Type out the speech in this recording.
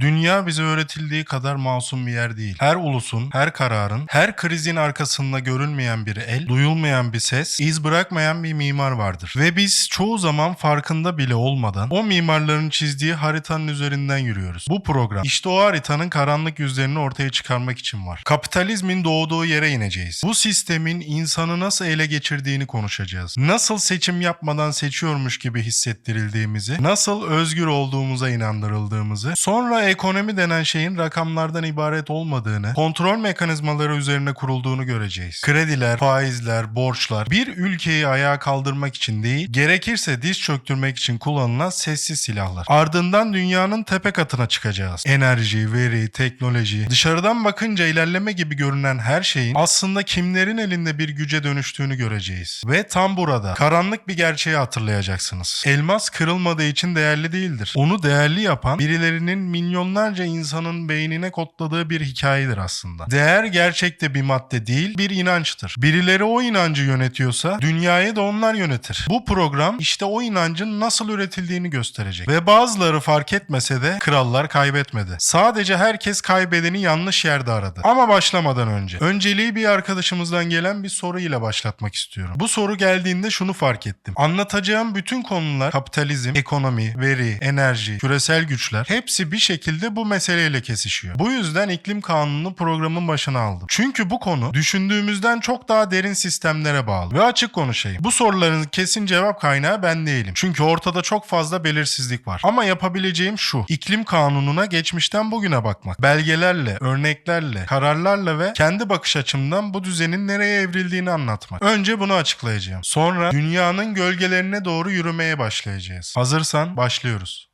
Dünya bize öğretildiği kadar masum bir yer değil. Her ulusun, her kararın, her krizin arkasında görünmeyen bir el, duyulmayan bir ses, iz bırakmayan bir mimar vardır. Ve biz çoğu zaman farkında bile olmadan o mimarların çizdiği haritanın üzerinden yürüyoruz. Bu program işte o haritanın karanlık yüzlerini ortaya çıkarmak için var. Kapitalizmin doğduğu yere ineceğiz. Bu sistemin insanı nasıl ele geçirdiğini konuşacağız. Nasıl seçim yapmadan seçiyormuş gibi hissettirildiğimizi, nasıl özgür olduğumuza inandırıldığımızı, sonra ekonomi denen şeyin rakamlardan ibaret olmadığını, kontrol mekanizmaları üzerine kurulduğunu göreceğiz. Krediler, faizler, borçlar bir ülkeyi ayağa kaldırmak için değil, gerekirse diz çöktürmek için kullanılan sessiz silahlar. Ardından dünyanın tepe katına çıkacağız. Enerji, veri, teknoloji, dışarıdan bakınca ilerleme gibi görünen her şeyin aslında kimlerin elinde bir güce dönüştüğünü göreceğiz. Ve tam burada karanlık bir gerçeği hatırlayacaksınız. Elmas kırılmadığı için değerli değildir. Onu değerli yapan birilerinin milyonlarca insanın beynine kodladığı bir hikayedir aslında. Değer gerçekte bir madde değil, bir inançtır. Birileri o inancı yönetiyorsa dünyayı da onlar yönetir. Bu program işte o inancın nasıl üretildiğini gösterecek. Ve bazıları fark etmese de krallar kaybetmedi. Sadece herkes kaybedeni yanlış yerde aradı. Ama başlamadan önce. Önceliği bir arkadaşımızdan gelen bir soru ile başlatmak istiyorum. Bu soru geldiğinde şunu fark ettim. Anlatacağım bütün konular kapitalizm, ekonomi, veri, enerji, küresel güçler hepsi bir şekilde bu meseleyle kesişiyor. Bu yüzden iklim kanununu programın başına aldım. Çünkü bu konu düşündüğümüzden çok daha derin sistemlere bağlı. Ve açık konuşayım. Bu soruların kesin cevap kaynağı ben değilim. Çünkü ortada çok fazla belirsizlik var. Ama yapabileceğim şu. İklim kanununa geçmişten bugüne bakmak. Belgelerle, örneklerle, kararlarla ve kendi bakış açımdan bu düzenin nereye evrildiğini anlatmak. Önce bunu açıklayacağım. Sonra dünyanın gölgelerine doğru yürümeye başlayacağız. Hazırsan başlıyoruz.